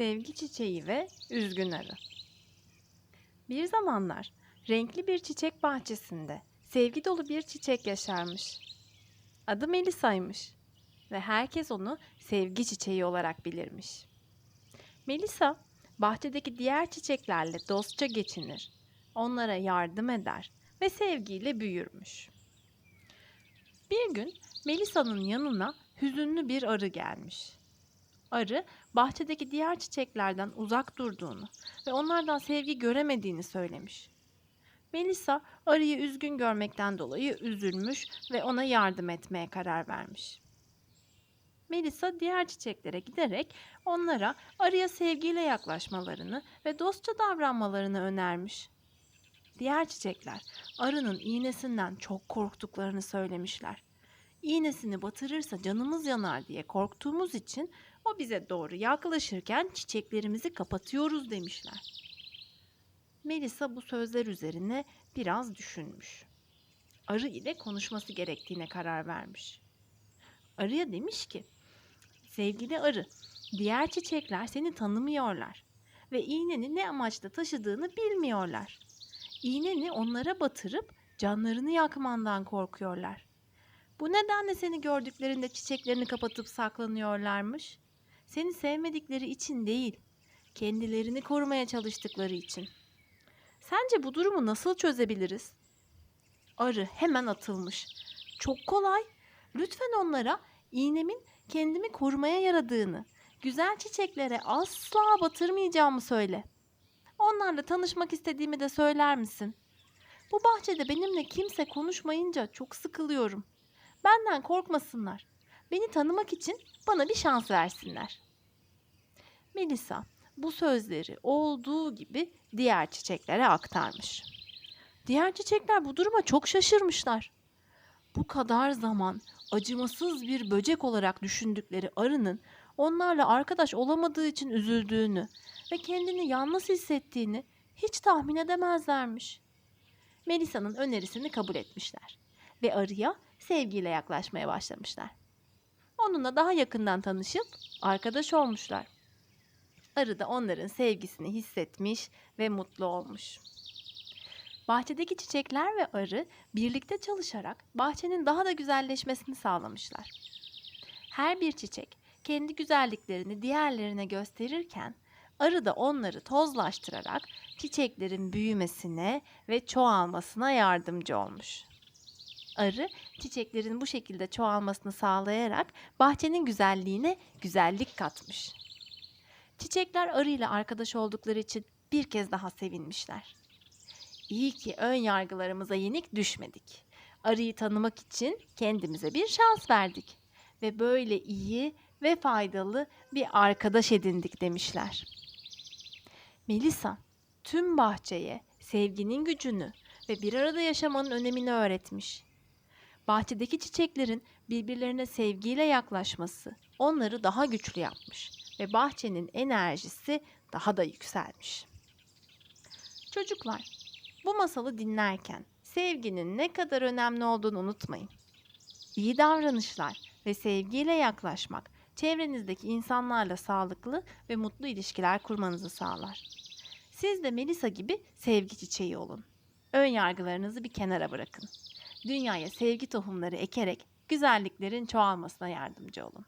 Sevgi çiçeği ve üzgün arı. Bir zamanlar renkli bir çiçek bahçesinde sevgi dolu bir çiçek yaşarmış. Adı Melisa'ymış ve herkes onu sevgi çiçeği olarak bilirmiş. Melisa bahçedeki diğer çiçeklerle dostça geçinir, onlara yardım eder ve sevgiyle büyürmüş. Bir gün Melisa'nın yanına hüzünlü bir arı gelmiş. Arı bahçedeki diğer çiçeklerden uzak durduğunu ve onlardan sevgi göremediğini söylemiş. Melisa arıyı üzgün görmekten dolayı üzülmüş ve ona yardım etmeye karar vermiş. Melisa diğer çiçeklere giderek onlara arıya sevgiyle yaklaşmalarını ve dostça davranmalarını önermiş. Diğer çiçekler arının iğnesinden çok korktuklarını söylemişler. İğnesini batırırsa canımız yanar diye korktuğumuz için o bize doğru yaklaşırken çiçeklerimizi kapatıyoruz demişler. Melisa bu sözler üzerine biraz düşünmüş. Arı ile konuşması gerektiğine karar vermiş. Arıya demiş ki, sevgili arı, diğer çiçekler seni tanımıyorlar ve iğneni ne amaçla taşıdığını bilmiyorlar. İğneni onlara batırıp canlarını yakmandan korkuyorlar. Bu nedenle seni gördüklerinde çiçeklerini kapatıp saklanıyorlarmış. Seni sevmedikleri için değil, kendilerini korumaya çalıştıkları için. Sence bu durumu nasıl çözebiliriz? Arı hemen atılmış. Çok kolay. Lütfen onlara iğnemin kendimi korumaya yaradığını, güzel çiçeklere asla batırmayacağımı söyle. Onlarla tanışmak istediğimi de söyler misin? Bu bahçede benimle kimse konuşmayınca çok sıkılıyorum. Benden korkmasınlar. Beni tanımak için bana bir şans versinler. Melisa bu sözleri olduğu gibi diğer çiçeklere aktarmış. Diğer çiçekler bu duruma çok şaşırmışlar. Bu kadar zaman acımasız bir böcek olarak düşündükleri arının onlarla arkadaş olamadığı için üzüldüğünü ve kendini yalnız hissettiğini hiç tahmin edemezlermiş. Melisa'nın önerisini kabul etmişler ve arıya sevgiyle yaklaşmaya başlamışlar. Onunla daha yakından tanışıp arkadaş olmuşlar. Arı da onların sevgisini hissetmiş ve mutlu olmuş. Bahçedeki çiçekler ve arı birlikte çalışarak bahçenin daha da güzelleşmesini sağlamışlar. Her bir çiçek kendi güzelliklerini diğerlerine gösterirken arı da onları tozlaştırarak çiçeklerin büyümesine ve çoğalmasına yardımcı olmuş. Arı çiçeklerin bu şekilde çoğalmasını sağlayarak bahçenin güzelliğine güzellik katmış. Çiçekler arı ile arkadaş oldukları için bir kez daha sevinmişler. İyi ki ön yargılarımıza yenik düşmedik. Arıyı tanımak için kendimize bir şans verdik ve böyle iyi ve faydalı bir arkadaş edindik demişler. Melisa tüm bahçeye sevginin gücünü ve bir arada yaşamanın önemini öğretmiş. Bahçedeki çiçeklerin birbirlerine sevgiyle yaklaşması onları daha güçlü yapmış ve bahçenin enerjisi daha da yükselmiş. Çocuklar, bu masalı dinlerken sevginin ne kadar önemli olduğunu unutmayın. İyi davranışlar ve sevgiyle yaklaşmak çevrenizdeki insanlarla sağlıklı ve mutlu ilişkiler kurmanızı sağlar. Siz de Melisa gibi sevgi çiçeği olun. Ön yargılarınızı bir kenara bırakın. Dünyaya sevgi tohumları ekerek güzelliklerin çoğalmasına yardımcı olun.